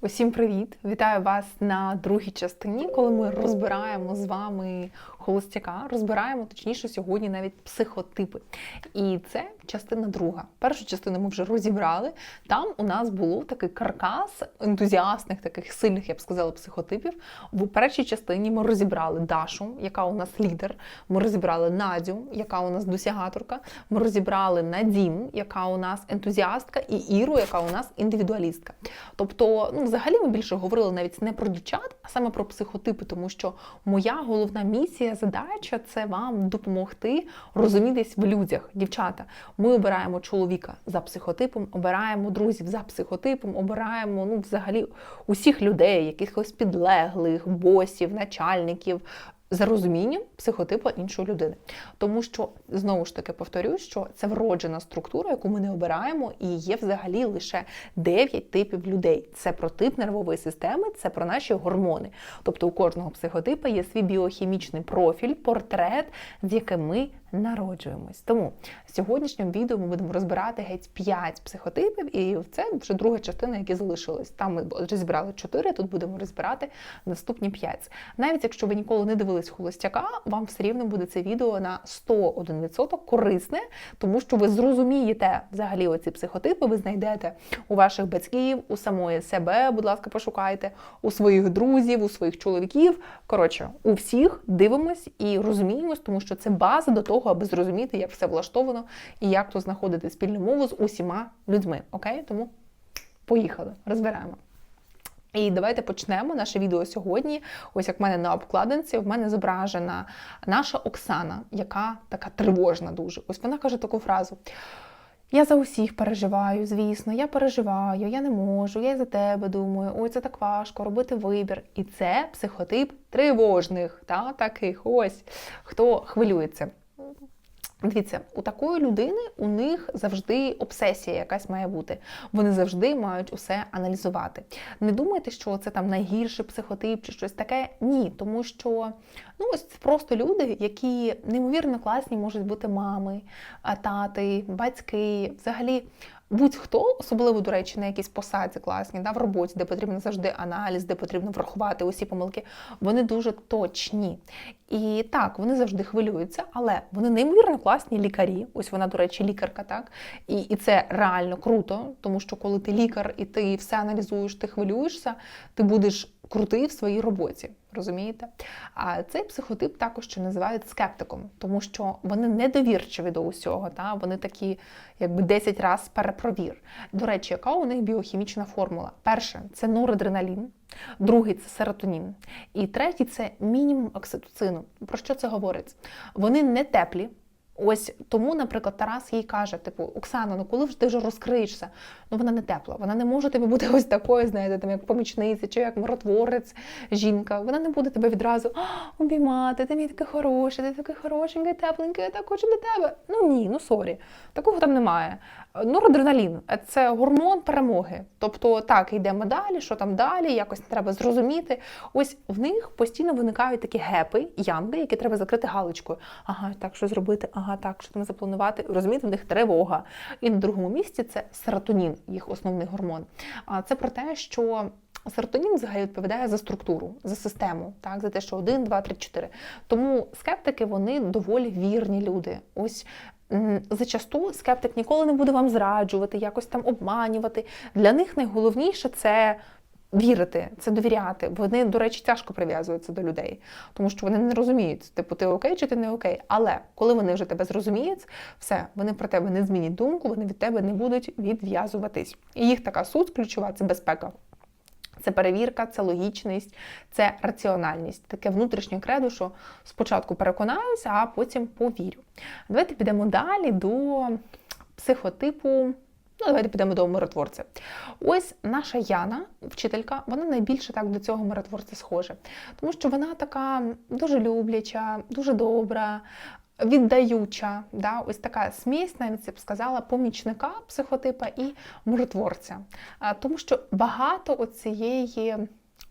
Усім привіт! Вітаю вас на другій частині, коли ми розбираємо з вами холостяка, розбираємо точніше сьогодні навіть психотипи. І це частина друга. Першу частину ми вже розібрали. Там у нас був такий каркас ентузіастних, таких сильних, я б сказала, психотипів. В першій частині ми розібрали Дашу, яка у нас лідер. Ми розібрали Надю, яка у нас досягаторка. Ми розібрали Надім, яка у нас ентузіастка, і Іру, яка у нас індивідуалістка. Тобто, ну, взагалі, ми більше говорили навіть не про дівчат, а саме про психотипи, тому що моя головна місія, задача це вам допомогти розумітись в людях. Дівчата, ми обираємо чоловіка за психотипом, обираємо друзів за психотипом, обираємо ну, взагалі усіх людей, якихось підлеглих, босів, начальників. За розумінням психотипу іншої людини, тому що знову ж таки повторюю, що це вроджена структура, яку ми не обираємо, і є взагалі лише 9 типів людей. Це про тип нервової системи, це про наші гормони. Тобто у кожного психотипа є свій біохімічний профіль, портрет, з яким ми народжуємось. Тому в сьогоднішньому відео ми будемо розбирати геть 5 психотипів, і це вже друга частина, які залишились. Там ми розібрали 4, тут будемо розбирати наступні 5. Навіть якщо ви ніколи не дивились холостяка, вам все рівно буде це відео на 101% корисне, тому що ви зрозумієте взагалі оці психотипи, ви знайдете у ваших батьків, у самої себе, будь ласка, пошукайте, у своїх друзів, у своїх чоловіків. Коротше, у всіх дивимось і розуміємось, тому що це база до того, аби зрозуміти, як все влаштовано і як то знаходити спільну мову з усіма людьми. Окей? Тому поїхали, розбираємо. І давайте почнемо наше відео сьогодні. Ось як в мене на обкладинці, в мене зображена наша Оксана, яка така тривожна дуже. Ось вона каже таку фразу. Я за усіх переживаю, звісно, я переживаю, я не можу, я за тебе думаю, ой, це так важко робити вибір. І це психотип тривожних, та, таких ось, хто хвилюється. Дивіться, у такої людини у них завжди обсесія якась має бути. Вони завжди мають усе аналізувати. Не думайте, що це там найгірший психотип чи щось таке. Ні, тому що ну ось просто люди, які неймовірно класні можуть бути мами, тати, батьки, взагалі. Будь-хто, особливо, до речі, на якійсь посаді класні, да, в роботі, де потрібен завжди аналіз, де потрібно врахувати усі помилки, вони дуже точні. І так, вони завжди хвилюються, але вони неймовірно класні лікарі. Ось вона, до речі, лікарка, так? І і це реально круто, тому що коли ти лікар і ти все аналізуєш, ти хвилюєшся, ти будеш крутий в своїй роботі. Розумієте? А цей психотип також ще називають скептиком, тому що вони недовірчиві до усього, та? вони такі, якби 10 разів перепровір. До речі, яка у них біохімічна формула? Перше це норадреналін, другий це серотонін, і третій це мінімум окситоцину. Про що це говорить? Вони не теплі. Ось тому, наприклад, Тарас їй каже: типу, Оксана, ну коли ж ти вже розкриєшся? Ну вона не тепла, вона не може тобі бути ось такою, знаєте, там як помічниця чи як миротворець жінка. Вона не буде тебе відразу обіймати, ти мій такий хороший, ти такий хорошенький, тепленький, я так хочу до тебе. Ну ні, ну сорі, такого там немає. Норадреналін це гормон перемоги. Тобто так, йдемо далі, що там далі, якось треба зрозуміти. Ось в них постійно виникають такі гепи, ямки, які треба закрити галочкою. Ага, так що зробити, ага, так, що там запланувати. Розумієте, в них тривога. І на другому місці це серотонін, їх основний гормон. А це про те, що. Серотонін взагалі відповідає за структуру, за систему, так, за те, що 1, 2, 3, 4. Тому скептики вони доволі вірні люди. Ось зачасту скептик ніколи не буде вам зраджувати, якось там обманювати. Для них найголовніше це. Вірити, це довіряти. Вони, до речі, тяжко прив'язуються до людей, тому що вони не розуміють, типу, ти окей чи ти не окей. Але коли вони вже тебе зрозуміють, все, вони про тебе не змінять думку, вони від тебе не будуть відв'язуватись. І їх така суть ключова це безпека. Це перевірка, це логічність, це раціональність, таке внутрішнє кредо, що спочатку переконаюся, а потім повірю. Давайте підемо далі до психотипу. Ну, давайте підемо до миротворця. Ось наша Яна, вчителька, вона найбільше так до цього миротворця схожа, тому що вона така дуже любляча, дуже добра, віддаюча, да, ось така смісь, навіть я б сказала, помічника психотипа і миротворця. Тому що багато оцієї,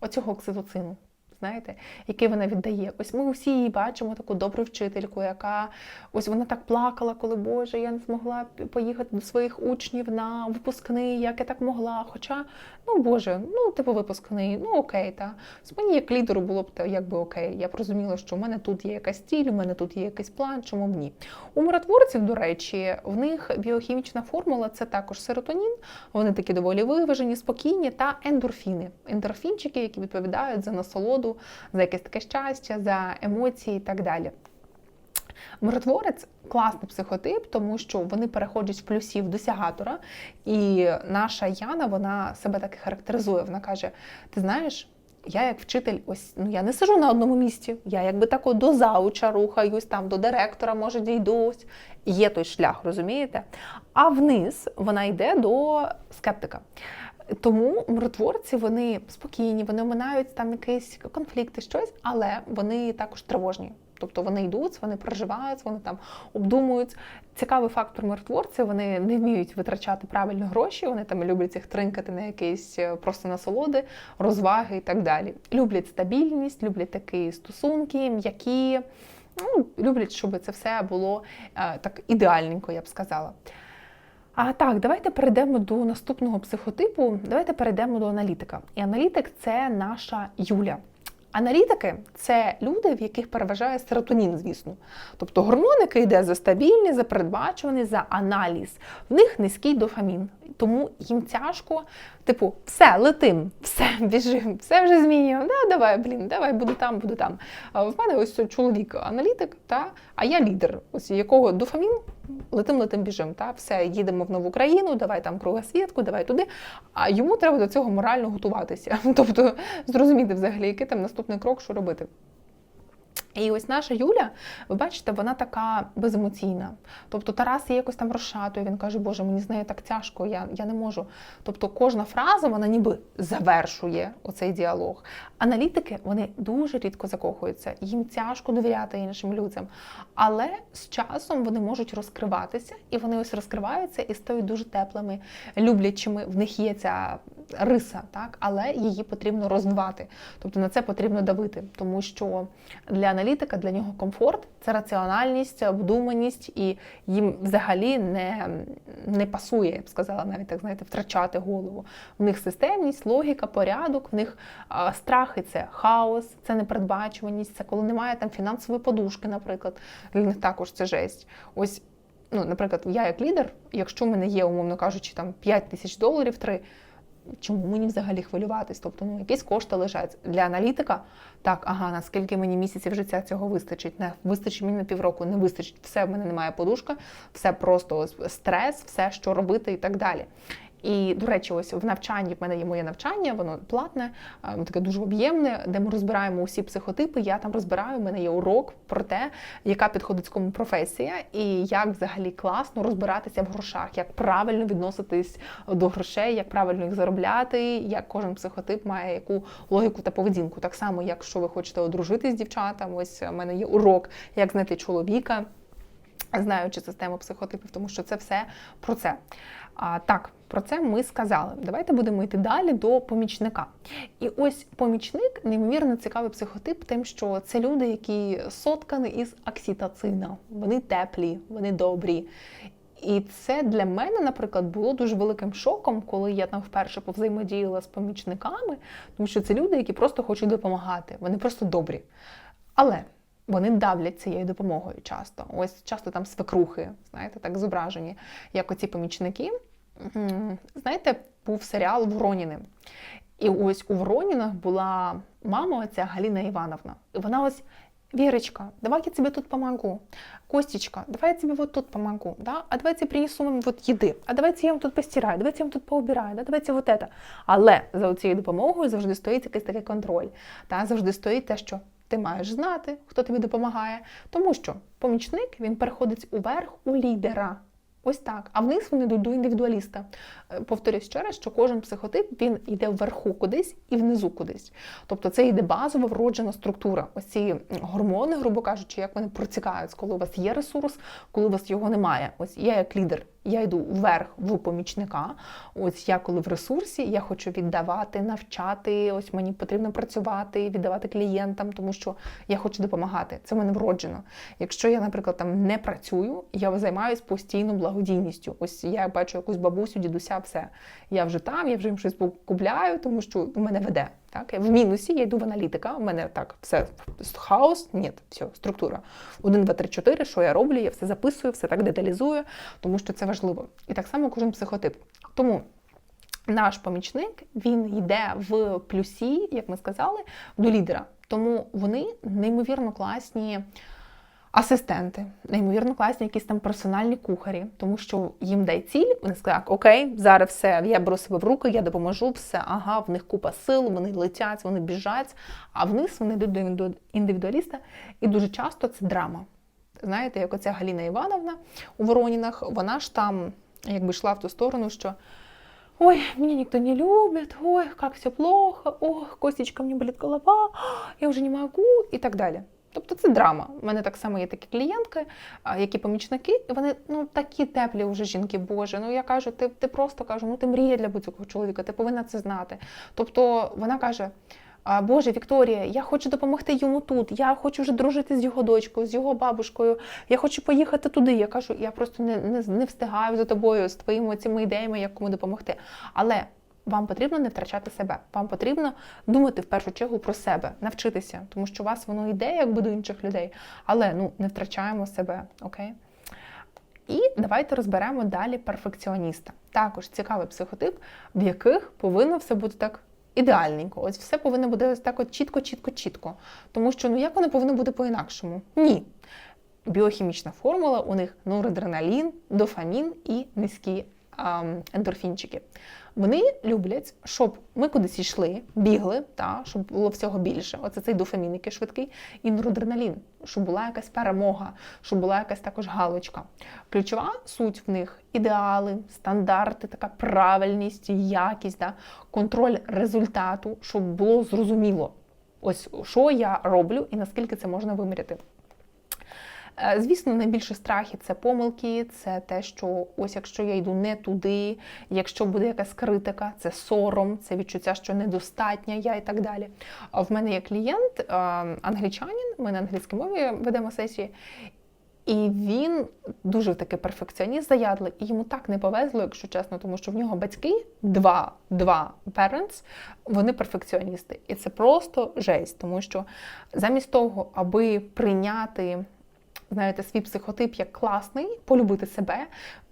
оцього окситоцину. Знаєте, який вона віддає. Ось ми усі її бачимо таку добру вчительку, яка ось вона так плакала, коли Боже, я не змогла поїхати до своїх учнів на випускний, як я так могла. Хоча, ну Боже, ну типу випускний, ну окей, та з мені як лідеру було б якби окей. Я б розуміла, що в мене тут є якась ціль, у мене тут є якийсь план, чому б ні. У миротворців, до речі, в них біохімічна формула це також серотонін. Вони такі доволі виважені, спокійні, та ендорфіни. Ендорфінчики, які відповідають за насолоду, за якесь таке щастя, за емоції і так далі. Миротворець класний психотип, тому що вони переходять з плюсів досягатора. І наша Яна вона себе так і характеризує. Вона каже: Ти знаєш, я як вчитель, ось ну я не сижу на одному місці. Я якби так до зауча рухаюсь, там до директора, може, дійдусь. Є той шлях, розумієте? А вниз вона йде до скептика. Тому миротворці вони спокійні, вони оминають там якісь конфлікти, щось, але вони також тривожні. Тобто вони йдуть, вони проживають, вони там обдумують. Цікавий факт про миротворців, вони не вміють витрачати правильно гроші, вони там люблять їх тринкати на якісь е, просто насолоди, розваги і так далі. Люблять стабільність, люблять такі стосунки, м'які, ну, люблять, щоб це все було е, так ідеальненько, я б сказала. А так, давайте перейдемо до наступного психотипу. Давайте перейдемо до аналітика. І аналітик це наша Юля. Аналітики це люди, в яких переважає серотонін, звісно. Тобто гормон, який йде за стабільний, за передбачуваний, за аналіз. В них низький дофамін. Тому їм тяжко, типу, все, летим, все, біжим, все вже змінюємо. Да, давай, блін, давай, буду там, буду там. А в мене ось чоловік аналітик, та, а я лідер, ось якого дофамін, летим, летим, біжим. Та, все, їдемо в нову країну, давай там кругосвітку, давай туди. А йому треба до цього морально готуватися. Тобто зрозуміти взагалі, який там наступний крок, що робити. І ось наша Юля, ви бачите, вона така беземоційна. Тобто Тарас її якось там розшатує, він каже, Боже, мені з нею так тяжко, я я не можу. Тобто кожна фраза вона ніби завершує оцей діалог. Аналітики вони дуже рідко закохуються, їм тяжко довіряти іншим людям. Але з часом вони можуть розкриватися, і вони ось розкриваються і стають дуже теплими, люблячими. В них є ця риса, так, але її потрібно розвивати. Тобто на це потрібно давити, тому що для аналітика для нього комфорт це раціональність, обдуманість, і їм взагалі не не пасує, я б сказала, навіть так знаєте, втрачати голову. В них системність, логіка, порядок, в них страхи це хаос, це непередбачуваність, це коли немає там фінансової подушки, наприклад. Для них також це жесть. Ось. Ну, наприклад, я як лідер, якщо в мене є, умовно кажучи, там 5 тисяч доларів, 3, чому мені взагалі хвилюватись? Тобто, ну якісь кошти лежать для аналітика. Так, ага, наскільки мені місяців життя цього вистачить? Не вистачить мені на півроку, не вистачить. Все в мене немає подушка, все просто стрес, все, що робити, і так далі. І, до речі, ось в навчанні в мене є моє навчання, воно платне, таке дуже об'ємне, де ми розбираємо усі психотипи. Я там розбираю, в мене є урок про те, яка підходить кому професія, і як взагалі класно розбиратися в грошах, як правильно відноситись до грошей, як правильно їх заробляти, як кожен психотип має яку логіку та поведінку. Так само, якщо ви хочете одружитись з дівчатами, ось в мене є урок, як знайти чоловіка. Знаючи систему психотипів, тому що це все про це. А, Так, про це ми сказали. Давайте будемо йти далі до помічника. І ось помічник неймовірно цікавий психотип, тим, що це люди, які соткані із окситоцина. Вони теплі, вони добрі. І це для мене, наприклад, було дуже великим шоком, коли я там вперше повзаємодіяла з помічниками, тому що це люди, які просто хочуть допомагати. Вони просто добрі. Але вони давлять цією допомогою часто. Ось часто там свекрухи, знаєте, так зображені, як оці помічники. Знаєте, був серіал Вороніни. І ось у Воронінах була мама, оця Галіна Івановна. І вона ось. Вірочка, давай я тебе тут помогу. Костечка, давай я тебе вот тут помогу. Да? А давайте принесу вам вот їди. А давайте я вам тут постираю, давайте я вам тут поубираю, да? давайте вот это. Але за цією допомогою завжди стоїть якийсь такий контроль. Да? Завжди стоїть те, що ти маєш знати, хто тобі допомагає. Тому що помічник він переходить уверх у лідера. Ось так. А вниз вони йдуть до індивідуаліста. Е, повторюсь ще раз, що кожен психотип він йде вверху кудись і внизу кудись. Тобто це йде базова вроджена структура. Ось ці гормони, грубо кажучи, як вони протікають, коли у вас є ресурс, коли у вас його немає. Ось я як лідер Я йду вверх в помічника. Ось я коли в ресурсі, я хочу віддавати, навчати. Ось мені потрібно працювати, віддавати клієнтам, тому що я хочу допомагати. Це в мене вроджено. Якщо я, наприклад, там не працюю, я займаюся постійно благодійністю. Ось я бачу якусь бабусю, дідуся, все. Я вже там, я вже їм щось купляю, тому що мене веде. Так, я в мінусі, я йду в аналітика. У мене так все хаос, ні, все, структура. 1, 2, 3, 4, що я роблю, я все записую, все так деталізую, тому що це важливо. І так само кожен психотип. Тому наш помічник він йде в плюсі, як ми сказали, до лідера. Тому вони неймовірно класні. Асистенти, неймовірно класні, якісь там персональні кухарі, тому що їм дай ціль, вони скажуть, окей, зараз все, я беру себе в руки, я допоможу, все, ага, в них купа сил, вони летять, вони біжать, а вниз вони йдуть до індивідуаліста, і дуже часто це драма. Знаєте, як оця Галіна Івановна у Воронінах, вона ж там якби йшла в ту сторону, що ой, меня никто не любит, ой, как все плохо, ох, Костечка, мені болить голова, я вже не можу, і так далі. Тобто це драма. У мене так само є такі клієнтки, які помічники, і вони ну такі теплі вже жінки, Боже. Ну я кажу, ти ти просто кажу, ну ти мрія для будь-якого чоловіка, ти повинна це знати. Тобто вона каже. Боже, Вікторія, я хочу допомогти йому тут. Я хочу вже дружити з його дочкою, з його бабушкою. Я хочу поїхати туди. Я кажу, я просто не не, не встигаю за тобою з твоїми цими ідеями, як кому допомогти. Але вам потрібно не втрачати себе. Вам потрібно думати в першу чергу про себе, навчитися, тому що у вас воно йде якби до інших людей, але ну не втрачаємо себе, окей? І давайте розберемо далі перфекціоніста. Також цікавий психотип, в яких повинно все бути так ідеальненько. Ось все повинно бути ось так от чітко, чітко, чітко. Тому що ну як воно повинно бути по-інакшому? Ні. Біохімічна формула у них норадреналін, дофамін і низькі ендорфінчики. Вони люблять, щоб ми кудись йшли, бігли, та, щоб було всього більше. Оце цей дофамін, який швидкий, і норадреналін, щоб була якась перемога, щоб була якась також галочка. Ключова суть в них ідеали, стандарти, така правильність, якість, да, контроль результату, щоб було зрозуміло, ось що я роблю і наскільки це можна виміряти. Е, звісно, найбільше страхи це помилки, це те, що ось якщо я йду не туди, якщо буде якась критика, це сором, це відчуття, що недостатня я і так далі. А в мене є клієнт, е, англічанин, ми на англійській мові ведемо сесії. І він дуже таки перфекціоніст заядлий, і йому так не повезло, якщо чесно, тому що в нього батьки, два два parents, вони перфекціоністи. І це просто жесть, тому що замість того, аби прийняти знаєте, свій психотип як класний, полюбити себе.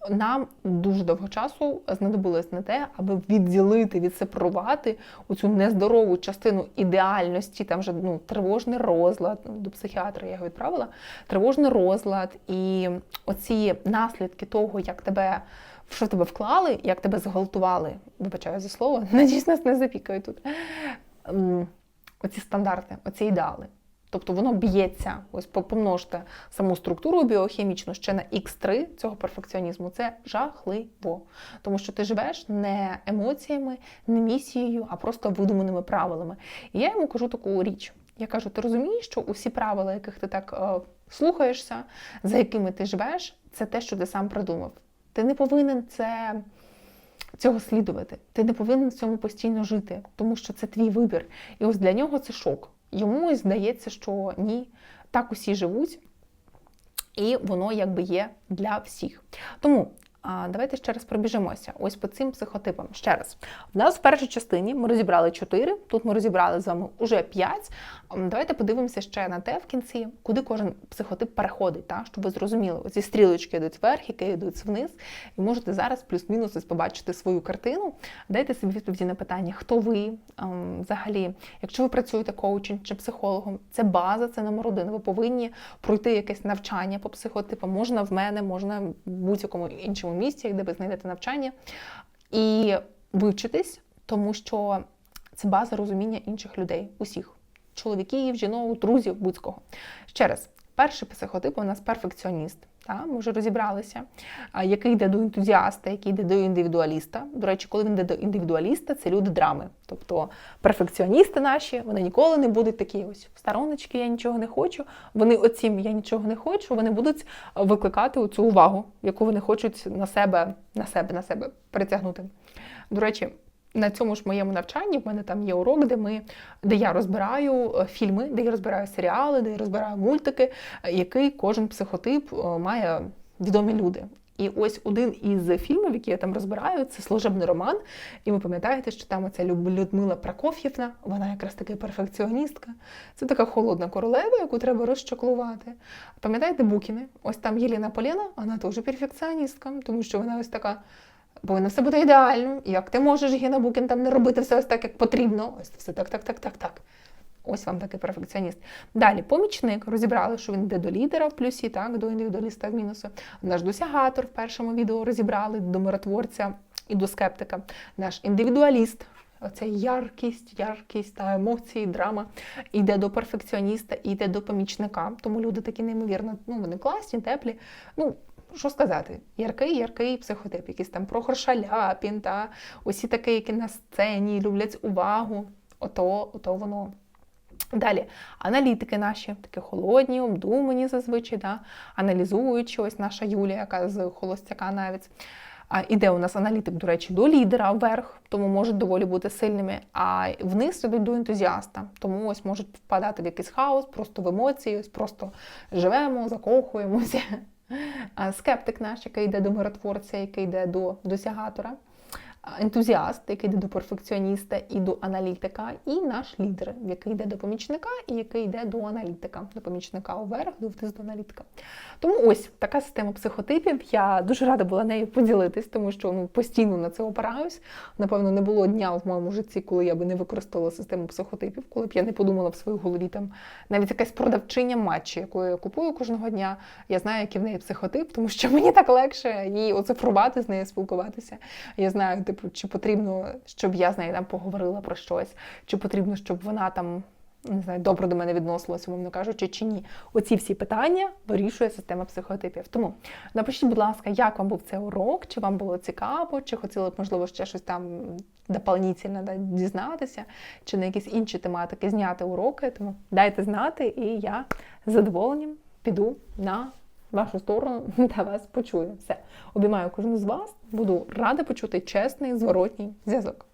Нам дуже довго часу знадобилось на те, аби відділити, відсепарувати оцю нездорову частину ідеальності, там вже ну, тривожний розлад, ну, до психіатра я його відправила, тривожний розлад і оці наслідки того, як тебе. Що тебе вклали, як тебе зґвалтували, вибачаю за слово, надіюсь, нас не запікають тут. Оці стандарти, оці ідеали. Тобто воно б'ється, ось помножте саму структуру біохімічну ще на Х3 цього перфекціонізму. Це жахливо. Тому що ти живеш не емоціями, не місією, а просто видуманими правилами. І я йому кажу таку річ. Я кажу: ти розумієш, що усі правила, яких ти так е, слухаєшся, за якими ти живеш, це те, що ти сам придумав. Ти не повинен це. Цього слідувати. Ти не повинен в цьому постійно жити, тому що це твій вибір. І ось для нього це шок. Йому здається, що ні, так усі живуть, і воно якби є для всіх. Тому Давайте ще раз пробіжимося. Ось по цим психотипам. Ще раз. У нас в першій частині ми розібрали 4, тут ми розібрали з вами уже 5. Давайте подивимося ще на те в кінці, куди кожен психотип переходить, так? щоб ви зрозуміли, оці стрілочки йдуть вверх, які йдуть вниз. І можете зараз плюс-мінус ось побачити свою картину. Дайте собі відповіді на питання, хто ви взагалі, якщо ви працюєте коучем чи психологом, це база, це номер один. Ви повинні пройти якесь навчання по психотипам. Можна в мене, можна в будь-якому іншому місці, де ви знайдете навчання, і вивчитись, тому що це база розуміння інших людей, усіх чоловіків, жінок, друзів, будь-кого. Ще раз, перший психотип у нас перфекціоніст. Та, ми вже розібралися, який йде до ентузіаста, який йде до індивідуаліста. До речі, коли він йде до індивідуаліста, це люди драми. Тобто перфекціоністи наші, вони ніколи не будуть такі ось в стороночки, я нічого не хочу. Вони оцім я нічого не хочу. Вони будуть викликати цю увагу, яку вони хочуть на себе, на себе, на себе притягнути. До речі, на цьому ж моєму навчанні в мене там є урок, де ми, де я розбираю е, фільми, де я розбираю серіали, де я розбираю мультики, е, який кожен психотип е, має відомі люди. І ось один із фільмів, які я там розбираю, це служебний роман. І ви пам'ятаєте, що там оця Людмила Прокоф'євна, вона якраз таки перфекціоністка. Це така холодна королева, яку треба розчаклувати. Пам'ятаєте Букіни? Ось там Єліна Полєна, вона теж перфекціоністка, тому що вона ось така. Повинно все бути ідеально. Як ти можеш, Гіна Букін, там не робити все ось так, як потрібно? Ось все так, так, так, так, так. Ось вам такий перфекціоніст. Далі, помічник. Розібрали, що він йде до лідера в плюсі, так, до індивідуаліста в мінусу. Наш досягатор в першому відео розібрали до миротворця і до скептика. Наш індивідуаліст. Оця яркість, яркість та емоції, драма йде до перфекціоніста, йде до помічника. Тому люди такі неймовірно, ну вони класні, теплі. Ну, що сказати, яркий, яркий психотип, якийсь там Прохор Шаляпін, та усі такі, які на сцені люблять увагу. Ото, ото воно. Далі, аналітики наші, такі холодні, обдумані зазвичай, да? аналізуючи, ось наша Юлія, яка з холостяка навіть. А іде у нас аналітик, до речі, до лідера вверх, тому можуть доволі бути сильними. А вниз ідуть до ентузіаста, тому ось можуть впадати в якийсь хаос, просто в емоції, ось просто живемо, закохуємося. Скептик наш, який йде до миротворця, який йде до досягатора. Ентузіаст, який йде до перфекціоніста і до аналітика, і наш лідер, який йде до помічника і який йде до аналітика, до помічника вверх, до вниз до аналітика. Тому ось така система психотипів. Я дуже рада була нею поділитись, тому що ну, постійно на це опираюсь. Напевно, не було дня в моєму житті, коли я би не використовувала систему психотипів, коли б я не подумала в своїй голові там навіть якась продавчиня матчі, яку я купую кожного дня. Я знаю, який в неї психотип, тому що мені так легше її оцифрувати, з нею спілкуватися. Я знаю, типу, чи потрібно, щоб я з нею там поговорила про щось, чи потрібно, щоб вона там. Не знаю, добре до мене відносилася, умовно кажучи, чи ні. Оці всі питання вирішує система психотипів. Тому напишіть, будь ласка, як вам був цей урок, чи вам було цікаво, чи хотіли б, можливо, ще щось там дополнительно да, дізнатися, чи на якісь інші тематики зняти уроки. Тому дайте знати, і я з задоволенням піду на вашу сторону та вас почує. Все. Обіймаю кожну з вас. Буду рада почути чесний зворотній зв'язок.